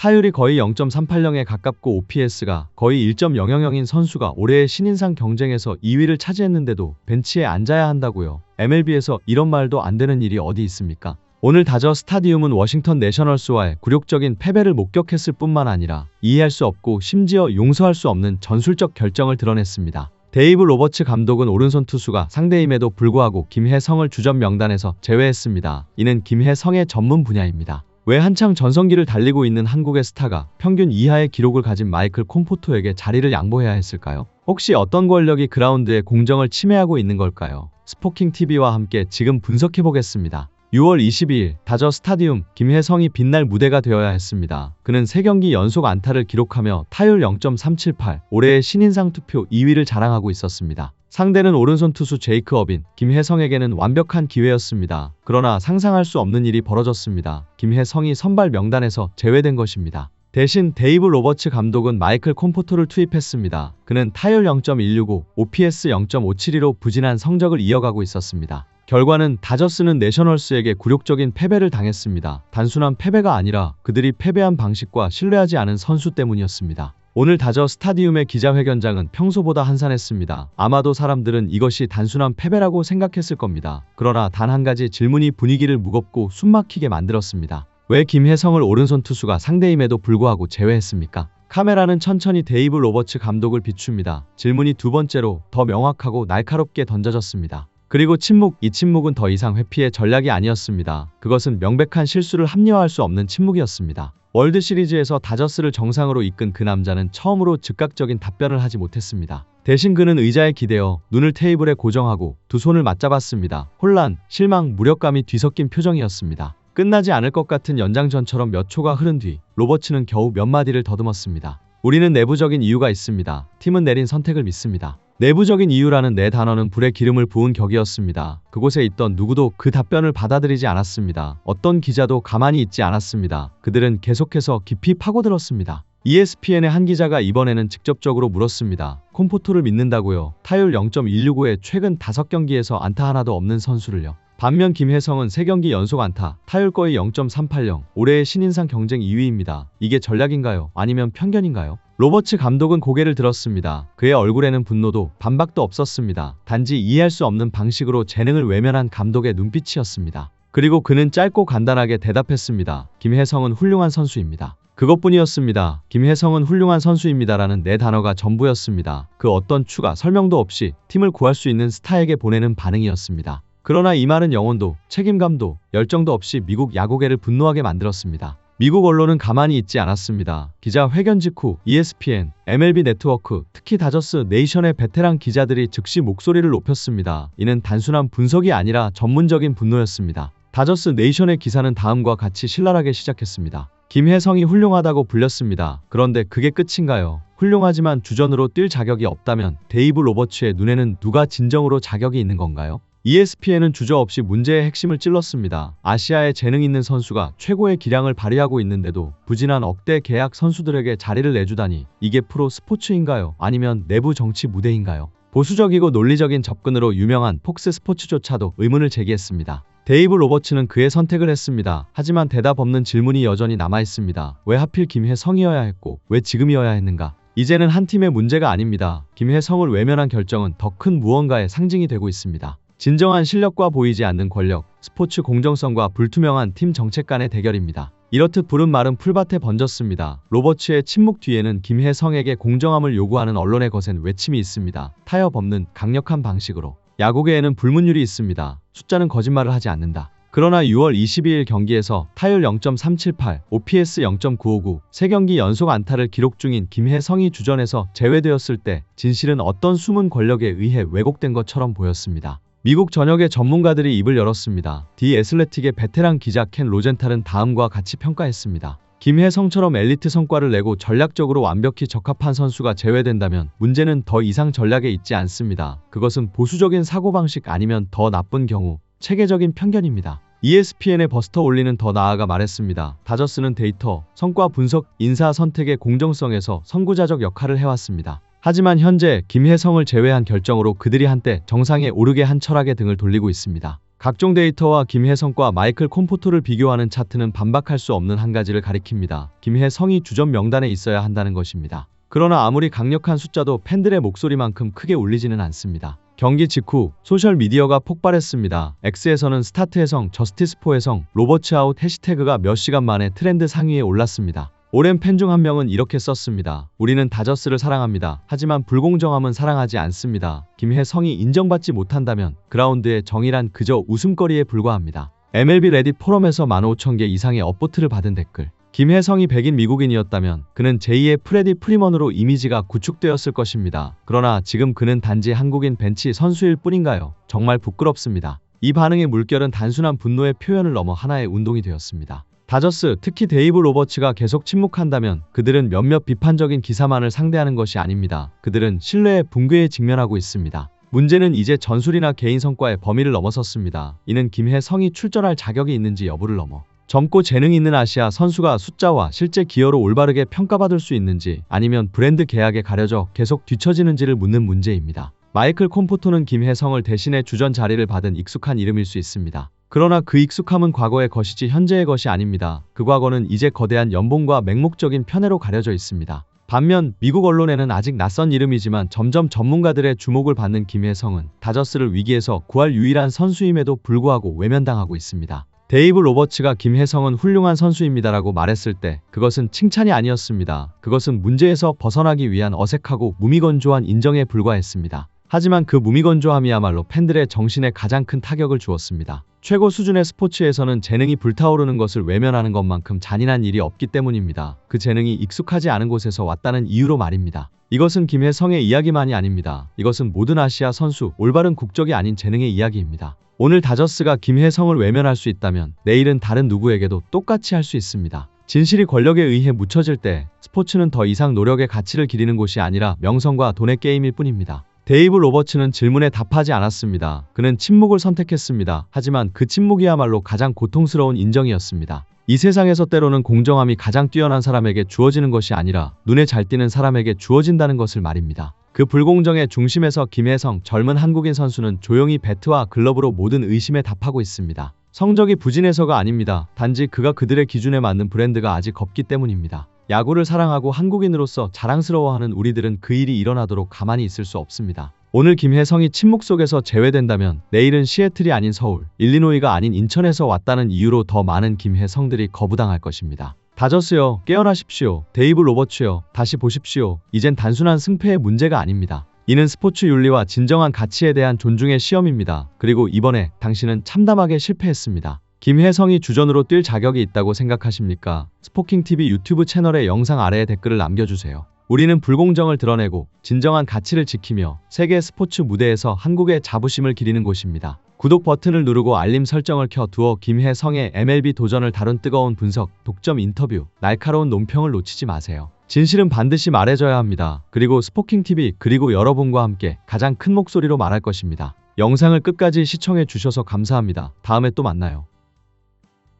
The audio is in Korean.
타율이 거의 0.380에 가깝고 OPS가 거의 1.000인 선수가 올해의 신인상 경쟁에서 2위를 차지했는데도 벤치에 앉아야 한다고요. MLB에서 이런 말도 안 되는 일이 어디 있습니까? 오늘 다저 스타디움은 워싱턴 내셔널스와의 굴욕적인 패배를 목격했을 뿐만 아니라 이해할 수 없고 심지어 용서할 수 없는 전술적 결정을 드러냈습니다. 데이브 로버츠 감독은 오른손 투수가 상대임에도 불구하고 김혜성을 주전 명단에서 제외했습니다. 이는 김혜성의 전문 분야입니다. 왜 한창 전성기를 달리고 있는 한국의 스타가 평균 이하의 기록을 가진 마이클 콤포토에게 자리를 양보해야 했을까요? 혹시 어떤 권력이 그라운드의 공정을 침해하고 있는 걸까요? 스포킹 TV와 함께 지금 분석해 보겠습니다. 6월 22일 다저 스타디움 김혜성이 빛날 무대가 되어야 했습니다. 그는 3경기 연속 안타를 기록하며 타율 0.378, 올해의 신인상 투표 2위를 자랑하고 있었습니다. 상대는 오른손 투수 제이크 어빈, 김혜성에게는 완벽한 기회였습니다. 그러나 상상할 수 없는 일이 벌어졌습니다. 김혜성이 선발 명단에서 제외된 것입니다. 대신 데이브 로버츠 감독은 마이클 콤포토를 투입했습니다. 그는 타율 0.165, OPS 0.572로 부진한 성적을 이어가고 있었습니다. 결과는 다저스는 내셔널스에게 굴욕적인 패배를 당했습니다. 단순한 패배가 아니라 그들이 패배한 방식과 신뢰하지 않은 선수 때문이었습니다. 오늘 다저 스타디움의 기자회견장은 평소보다 한산했습니다. 아마도 사람들은 이것이 단순한 패배라고 생각했을 겁니다. 그러나 단 한 가지 질문이 분위기를 무겁고 숨막히게 만들었습니다. 왜 김혜성을 오른손 투수가 상대임에도 불구하고 제외했습니까? 카메라는 천천히 데이브 로버츠 감독을 비춥니다. 질문이 두 번째로 더 명확하고 날카롭게 던져졌습니다. 그리고 침묵, 이 침묵은 더 이상 회피의 전략이 아니었습니다. 그것은 명백한 실수를 합리화할 수 없는 침묵이었습니다. 월드 시리즈에서 다저스를 정상으로 이끈 그 남자는 처음으로 즉각적인 답변을 하지 못했습니다. 대신 그는 의자에 기대어 눈을 테이블에 고정하고 두 손을 맞잡았습니다. 혼란, 실망, 무력감이 뒤섞인 표정이었습니다. 끝나지 않을 것 같은 연장전처럼 몇 초가 흐른 뒤 로버츠는 겨우 몇 마디를 더듬었습니다. 우리는 내부적인 이유가 있습니다. 팀은 내린 선택을 믿습니다. 내부적인 이유라는 네 단어는 불에 기름을 부은 격이었습니다. 그곳에 있던 누구도 그 답변을 받아들이지 않았습니다. 어떤 기자도 가만히 있지 않았습니다. 그들은 계속해서 깊이 파고들었습니다. ESPN의 한 기자가 이번에는 직접적으로 물었습니다. 콤포토를 믿는다고요. 타율 0.165에 최근 5경기에서 안타 하나도 없는 선수를요. 반면 김혜성은 3경기 연속 안타, 타율 거의 0.380, 올해의 신인상 경쟁 2위입니다. 이게 전략인가요? 아니면 편견인가요? 로버츠 감독은 고개를 들었습니다. 그의 얼굴에는 분노도 반박도 없었습니다. 단지 이해할 수 없는 방식으로 재능을 외면한 감독의 눈빛이었습니다. 그리고 그는 짧고 간단하게 대답했습니다. 김혜성은 훌륭한 선수입니다. 그것뿐이었습니다. 김혜성은 훌륭한 선수입니다라는 네 단어가 전부였습니다. 그 어떤 추가 설명도 없이 팀을 구할 수 있는 스타에게 보내는 반응이었습니다. 그러나 이 말은 영혼도 책임감도 열정도 없이 미국 야구계를 분노하게 만들었습니다. 미국 언론은 가만히 있지 않았습니다. 기자 회견 직후 ESPN, MLB 네트워크, 특히 다저스 네이션의 베테랑 기자들이 즉시 목소리를 높였습니다. 이는 단순한 분석이 아니라 전문적인 분노였습니다. 다저스 네이션의 기사는 다음과 같이 신랄하게 시작했습니다. 김혜성이 훌륭하다고 불렸습니다. 그런데 그게 끝인가요? 훌륭하지만 주전으로 뛸 자격이 없다면 데이브 로버츠의 눈에는 누가 진정으로 자격이 있는 건가요? ESPN은 주저없이 문제의 핵심을 찔렀습니다. 아시아에 재능 있는 선수가 최고의 기량을 발휘하고 있는데도 부진한 억대 계약 선수들에게 자리를 내주다니 이게 프로 스포츠인가요? 아니면 내부 정치 무대인가요? 보수적이고 논리적인 접근으로 유명한 폭스 스포츠조차도 의문을 제기했습니다. 데이브 로버츠는 그의 선택을 했습니다. 하지만 대답 없는 질문이 여전히 남아있습니다. 왜 하필 김혜성이어야 했고 왜 지금이어야 했는가? 이제는 한 팀의 문제가 아닙니다. 김혜성을 외면한 결정은 더 큰 무언가의 상징이 되고 있습니다. 진정한 실력과 보이지 않는 권력, 스포츠 공정성과 불투명한 팀 정책 간의 대결입니다. 이렇듯 부른 말은 풀밭에 번졌습니다. 로버츠의 침묵 뒤에는 김혜성에게 공정함을 요구하는 언론의 거센 외침이 있습니다. 타협 없는 강력한 방식으로. 야구계에는 불문율이 있습니다. 숫자는 거짓말을 하지 않는다. 그러나 6월 22일 경기에서 타율 0.378, OPS 0.959, 3경기 연속 안타를 기록 중인 김혜성이 주전에서 제외되었을 때 진실은 어떤 숨은 권력에 의해 왜곡된 것처럼 보였습니다. 미국 전역의 전문가들이 입을 열었습니다. 디 애슬레틱의 베테랑 기자 켄 로젠탈은 다음과 같이 평가했습니다. 김혜성처럼 엘리트 성과를 내고 전략적으로 완벽히 적합한 선수가 제외된다면 문제는 더 이상 전략에 있지 않습니다. 그것은 보수적인 사고방식 아니면 더 나쁜 경우 체계적인 편견입니다. ESPN의 버스터 올리는 더 나아가 말했습니다. 다저스는 데이터, 성과 분석, 인사 선택의 공정성에서 선구자적 역할을 해왔습니다. 하지만 현재 김혜성을 제외한 결정으로 그들이 한때 정상에 오르게 한 철학의 등을 돌리고 있습니다. 각종 데이터와 김혜성과 마이클 콤포토를 비교하는 차트는 반박할 수 없는 한 가지를 가리킵니다. 김혜성이 주전 명단에 있어야 한다는 것입니다. 그러나 아무리 강력한 숫자도 팬들의 목소리만큼 크게 울리지는 않습니다. 경기 직후 소셜미디어가 폭발했습니다. X에서는 스타트 해성, 저스티스 포 해성, 로버츠 아웃 해시태그가 몇 시간 만에 트렌드 상위에 올랐습니다. 오랜 팬 중 한 명은 이렇게 썼습니다. 우리는 다저스를 사랑합니다. 하지만 불공정함은 사랑하지 않습니다. 김혜성이 인정받지 못한다면 그라운드의 정의란 그저 웃음거리에 불과합니다. MLB 레딧 포럼에서 15,000개 이상의 업보트를 받은 댓글. 김혜성이 백인 미국인이었다면 그는 제2의 프레디 프리먼으로 이미지가 구축되었을 것입니다. 그러나 지금 그는 단지 한국인 벤치 선수일 뿐인가요? 정말 부끄럽습니다. 이 반응의 물결은 단순한 분노의 표현을 넘어 하나의 운동이 되었습니다. 다저스, 특히 데이브 로버츠가 계속 침묵한다면 그들은 몇몇 비판적인 기사만을 상대하는 것이 아닙니다. 그들은 신뢰의 붕괴에 직면하고 있습니다. 문제는 이제 전술이나 개인 성과의 범위를 넘어섰습니다. 이는 김혜성이 출전할 자격이 있는지 여부를 넘어 젊고 재능 있는 아시아 선수가 숫자와 실제 기여로 올바르게 평가받을 수 있는지 아니면 브랜드 계약에 가려져 계속 뒤처지는지를 묻는 문제입니다. 마이클 콤포토는 김혜성을 대신해 주전 자리를 받은 익숙한 이름일 수 있습니다. 그러나 그 익숙함은 과거의 것이지 현재의 것이 아닙니다. 그 과거는 이제 거대한 연봉과 맹목적인 편애로 가려져 있습니다. 반면 미국 언론에는 아직 낯선 이름이지만 점점 전문가들의 주목을 받는 김혜성은 다저스를 위기에서 구할 유일한 선수임에도 불구하고 외면당하고 있습니다. 데이브 로버츠가 김혜성은 훌륭한 선수입니다라고 말했을 때 그것은 칭찬이 아니었습니다. 그것은 문제에서 벗어나기 위한 어색하고 무미건조한 인정에 불과했습니다. 하지만 그 무미건조함이야말로 팬들의 정신에 가장 큰 타격을 주었습니다. 최고 수준의 스포츠에서는 재능이 불타오르는 것을 외면하는 것만큼 잔인한 일이 없기 때문입니다. 그 재능이 익숙하지 않은 곳에서 왔다는 이유로 말입니다. 이것은 김혜성의 이야기만이 아닙니다. 이것은 모든 아시아 선수, 올바른 국적이 아닌 재능의 이야기입니다. 오늘 다저스가 김혜성을 외면할 수 있다면 내일은 다른 누구에게도 똑같이 할 수 있습니다. 진실이 권력에 의해 묻혀질 때 스포츠는 더 이상 노력의 가치를 기리는 곳이 아니라 명성과 돈의 게임일 뿐입니다. 데이브 로버츠는 질문에 답하지 않았습니다. 그는 침묵을 선택했습니다. 하지만 그 침묵이야말로 가장 고통스러운 인정이었습니다. 이 세상에서 때로는 공정함이 가장 뛰어난 사람에게 주어지는 것이 아니라 눈에 잘 띄는 사람에게 주어진다는 것을 말입니다. 그 불공정의 중심에서 김혜성 젊은 한국인 선수는 조용히 배트와 글러브로 모든 의심에 답하고 있습니다. 성적이 부진해서가 아닙니다. 단지 그가 그들의 기준에 맞는 브랜드가 아직 없기 때문입니다. 야구를 사랑하고 한국인으로서 자랑스러워하는 우리들은 그 일이 일어나도록 가만히 있을 수 없습니다. 오늘 김혜성이 침묵 속에서 제외된다면 내일은 시애틀이 아닌 서울, 일리노이가 아닌 인천에서 왔다는 이유로 더 많은 김혜성들이 거부당할 것입니다. 다저스요, 깨어나십시오. 데이브 로버츠요, 다시 보십시오. 이젠 단순한 승패의 문제가 아닙니다. 이는 스포츠 윤리와 진정한 가치에 대한 존중의 시험입니다. 그리고 이번에 당신은 참담하게 실패했습니다. 김혜성이 주전으로 뛸 자격이 있다고 생각하십니까? 스포킹TV 유튜브 채널의 영상 아래에 댓글을 남겨주세요. 우리는 불공정을 드러내고 진정한 가치를 지키며 세계 스포츠 무대에서 한국의 자부심을 기리는 곳입니다. 구독 버튼을 누르고 알림 설정을 켜두어 김혜성의 MLB 도전을 다룬 뜨거운 분석, 독점 인터뷰, 날카로운 논평을 놓치지 마세요. 진실은 반드시 말해줘야 합니다. 그리고 스포킹TV 그리고 여러분과 함께 가장 큰 목소리로 말할 것입니다. 영상을 끝까지 시청해 주셔서 감사합니다. 다음에 또 만나요.